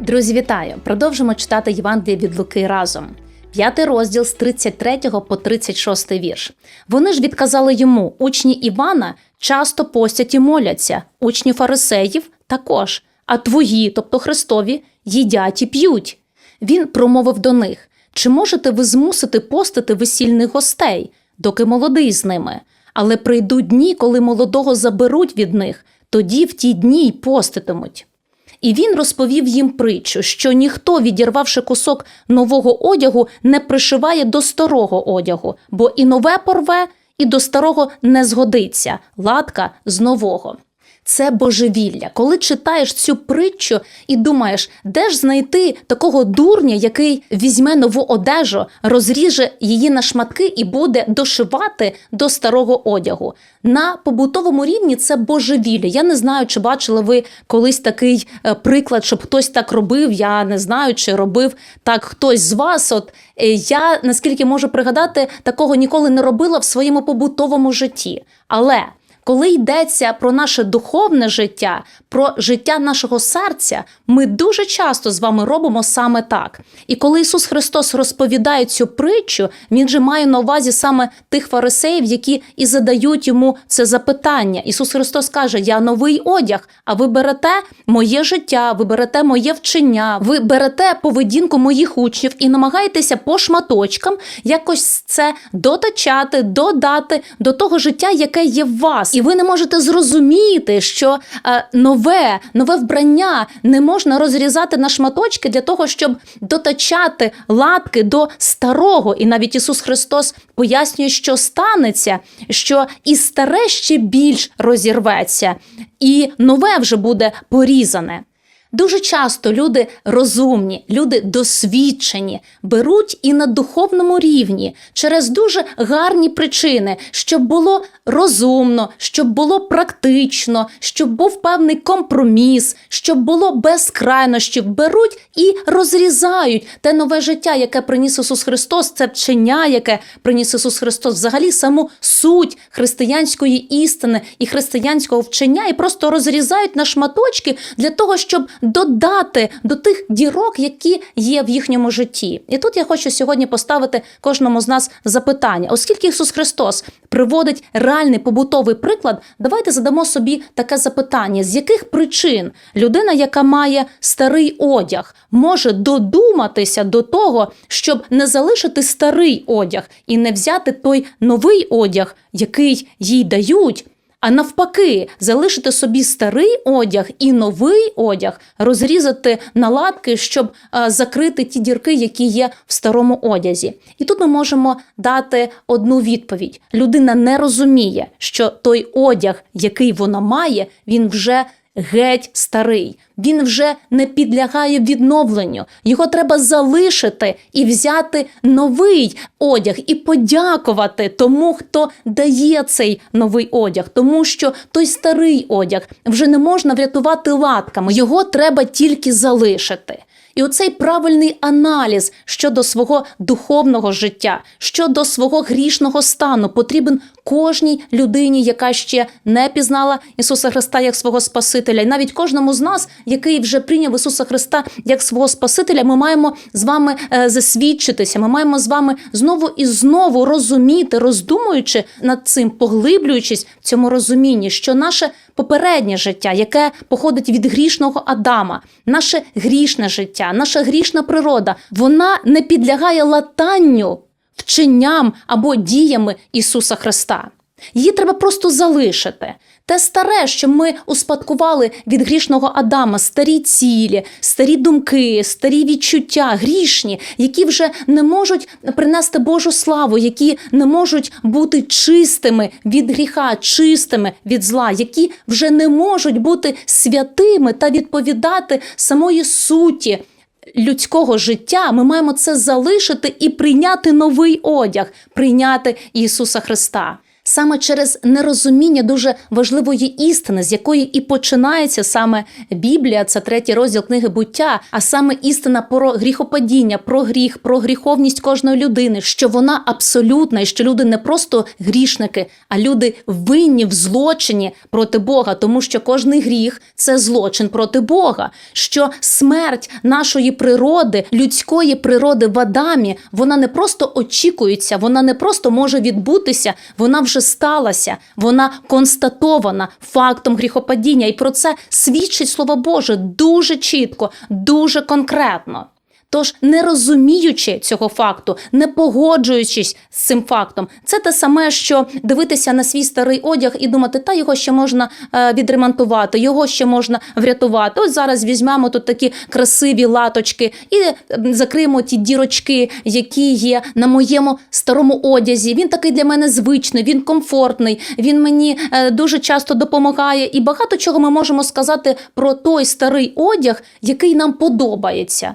Друзі, вітаю! Продовжимо читати Євангеліє від Луки разом. П'ятий розділ з 33 по 36 вірш. Вони ж відказали йому: учні Івана часто постять і моляться, учні фарисеїв також, а твої, тобто Христові, їдять і п'ють. Він промовив до них: Чи можете ви змусити постити весільних гостей, доки молодий з ними? Але прийдуть дні, коли молодого заберуть від них, тоді в ті дні й поститимуть. І він розповів їм притчу, що ніхто, відірвавши кусок нового одягу, не пришиває до старого одягу, бо і нове порве, і до старого не згодиться латка з нового. Це божевілля. Коли читаєш цю притчу і думаєш, де ж знайти такого дурня, який візьме нову одежу, розріже її на шматки і буде дошивати до старого одягу. На побутовому рівні це божевілля. Я не знаю, чи бачили ви колись такий е, приклад, щоб хтось так робив. Я не знаю, чи робив так хтось з вас. От е, я наскільки можу пригадати, такого ніколи не робила в своєму побутовому житті. Але коли йдеться про наше духовне життя, про життя нашого серця, ми дуже часто з вами робимо саме так. І коли Ісус Христос розповідає цю притчу, Він же має на увазі саме тих фарисеїв, які і задають йому це запитання. Ісус Христос каже: Я новий одяг, а ви берете моє життя, ви берете моє вчення, ви берете поведінку моїх учнів і намагаєтеся по шматочкам якось це дотачати, додати до того життя, яке є в вас. І ви не можете зрозуміти, що е, нове, нове вбрання не можна розрізати на шматочки для того, щоб дотачати латки до старого. І навіть Ісус Христос пояснює, що станеться, що і старе ще більш розірветься, і нове вже буде порізане. Дуже часто люди розумні, люди досвідчені, беруть і на духовному рівні через дуже гарні причини, щоб було розумно, щоб було практично, щоб був певний компроміс, щоб було без крайнощів, беруть і розрізають те нове життя, яке приніс Ісус Христос, це вчення, яке приніс Ісус Христос, взагалі саму суть християнської істини і християнського вчення, і просто розрізають на шматочки для того, щоб додати до тих дірок, які є в їхньому житті. І тут я хочу сьогодні поставити кожному з нас запитання, оскільки Ісус Христос приводить реальний побутовий приклад, давайте задамо собі таке запитання: з яких причин людина, яка має старий одяг, може додуматися до того, щоб не залишити старий одяг і не взяти той новий одяг, який їй дають. А навпаки, залишити собі старий одяг і новий одяг, розрізати на латки, щоб а, закрити ті дірки, які є в старому одязі. І тут ми можемо дати одну відповідь: людина не розуміє, що той одяг, який вона має, він вже геть старий. Він вже не підлягає відновленню. Його треба залишити і взяти новий одяг, і подякувати тому, хто дає цей новий одяг, тому що той старий одяг вже не можна врятувати латками. Його треба тільки залишити. І оцей правильний аналіз щодо свого духовного життя, щодо свого грішного стану потрібен кожній людині, яка ще не пізнала Ісуса Христа як свого Спасителя, і навіть кожному з нас, який вже прийняв Ісуса Христа як свого Спасителя, ми маємо з вами е, засвідчитися. Ми маємо з вами знову і знову розуміти, роздумуючи над цим, поглиблюючись в цьому розумінні, що наше попереднє життя, яке походить від грішного Адама, наше грішне життя, наша грішна природа, вона не підлягає латанню вченням або діями Ісуса Христа. Її треба просто залишити. Те старе, що ми успадкували від грішного Адама, старі цілі, старі думки, старі відчуття, грішні, які вже не можуть принести Божу славу, які не можуть бути чистими від гріха, чистими від зла, які вже не можуть бути святими та відповідати самої суті людського життя, ми маємо це залишити і прийняти новий одяг, прийняти Ісуса Христа. Саме через нерозуміння дуже важливої істини, з якої і починається саме Біблія, це третій розділ книги буття, а саме істина про гріхопадіння, про гріх, про гріховність кожної людини, що вона абсолютна, і що люди не просто грішники, а люди винні в злочині проти Бога, тому що кожний гріх це злочин проти Бога. Що смерть нашої природи, людської природи в Адамі, вона не просто очікується, вона не просто може відбутися, вона вже сталася, вона констатована фактом гріхопадіння. І про це свідчить Слово Боже дуже чітко, дуже конкретно. Тож, не розуміючи цього факту, не погоджуючись з цим фактом, це те саме, що дивитися на свій старий одяг і думати, та його ще можна е, відремонтувати, його ще можна врятувати. Ось зараз візьмемо тут такі красиві латочки і закриємо ті дірочки, які є на моєму старому одязі. Він такий для мене звичний, він комфортний, він мені е, дуже часто допомагає. І багато чого ми можемо сказати про той старий одяг, який нам подобається.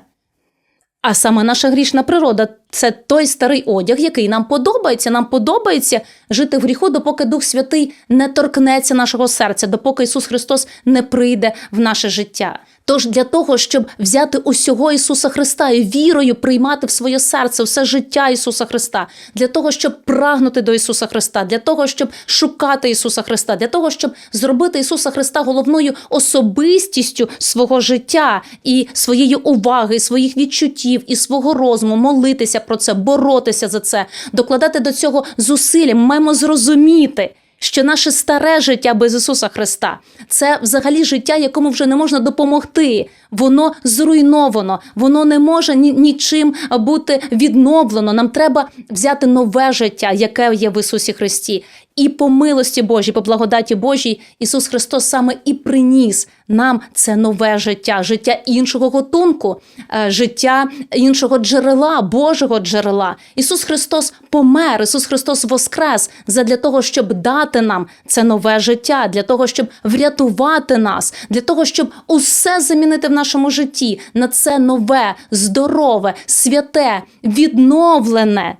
А саме наша грішна природа це той старий одяг, який нам подобається. Нам подобається жити в гріху, допоки Дух Святий не торкнеться нашого серця, допоки Ісус Христос не прийде в наше життя. Тож для того, щоб взяти усього Ісуса Христа і вірою приймати в своє серце все життя Ісуса Христа, для того, щоб прагнути до Ісуса Христа, для того, щоб шукати Ісуса Христа, для того, щоб зробити Ісуса Христа головною особистістю свого життя і своєї уваги, і своїх відчуттів, і свого розуму, молитися про це, боротися за це, докладати до цього зусилля. Маємо зрозуміти. Що наше старе життя без Ісуса Христа це взагалі життя, якому вже не можна допомогти. Воно зруйновано, воно не може ні, нічим бути відновлено. Нам треба взяти нове життя, яке є в Ісусі Христі. І по милості Божій, по благодаті Божій, Ісус Христос саме і приніс нам це нове життя, життя іншого готунку, е, життя іншого джерела, Божого джерела. Ісус Христос помер, Ісус Христос воскрес задля того, щоб дати нам це нове життя, для того, щоб врятувати нас, для того, щоб усе замінити в нашому житті на це нове, здорове, святе, відновлене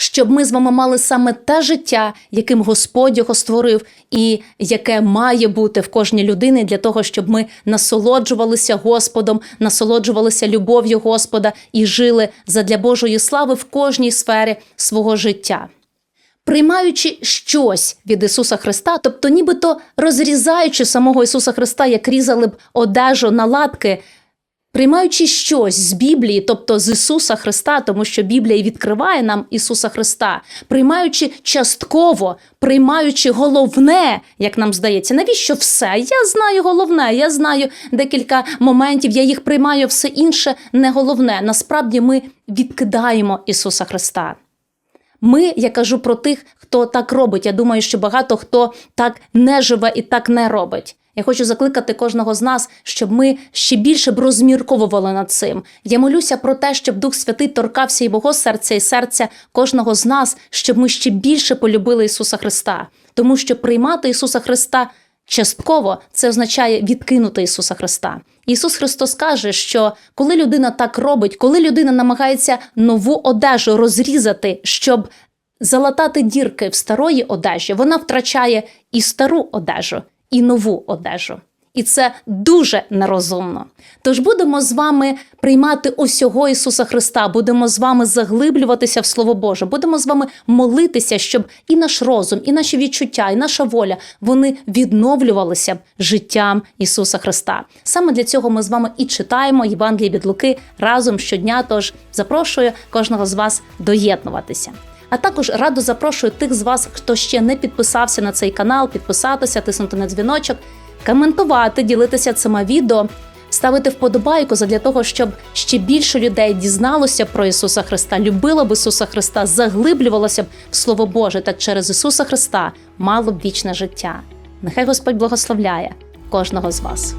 щоб ми з вами мали саме те життя, яким Господь його створив, і яке має бути в кожній людині для того, щоб ми насолоджувалися Господом, насолоджувалися любов'ю Господа і жили задля Божої слави в кожній сфері свого життя. Приймаючи щось від Ісуса Христа, тобто нібито розрізаючи самого Ісуса Христа, як різали б одежу на латки, Приймаючи щось з Біблії, тобто з Ісуса Христа, тому що Біблія відкриває нам Ісуса Христа, приймаючи частково, приймаючи головне, як нам здається, навіщо все? Я знаю головне, я знаю декілька моментів, я їх приймаю, все інше не головне. Насправді ми відкидаємо Ісуса Христа. Ми, я кажу про тих, хто так робить. Я думаю, що багато хто так не живе і так не робить. Я хочу закликати кожного з нас, щоб ми ще більше б розмірковували над цим. Я молюся про те, щоб Дух Святий торкався і мого серця, і серця кожного з нас, щоб ми ще більше полюбили Ісуса Христа, тому що приймати Ісуса Христа частково це означає відкинути Ісуса Христа. Ісус Христос каже, що коли людина так робить, коли людина намагається нову одежу розрізати, щоб залатати дірки в старої одежі, вона втрачає і стару одежу і нову одежу. І це дуже нерозумно. Тож будемо з вами приймати усього Ісуса Христа, будемо з вами заглиблюватися в Слово Боже, будемо з вами молитися, щоб і наш розум, і наші відчуття, і наша воля вони відновлювалися б життям Ісуса Христа. Саме для цього ми з вами і читаємо Євангеліє від Луки разом щодня. Тож запрошую кожного з вас доєднуватися. А також радо запрошую тих з вас, хто ще не підписався на цей канал, підписатися, тиснути на дзвіночок, коментувати, ділитися цими відео, ставити вподобайку задля того, щоб ще більше людей дізналося про Ісуса Христа, любило б Ісуса Христа, заглиблювалося б в Слово Боже та через Ісуса Христа мало б вічне життя. Нехай Господь благословляє кожного з вас.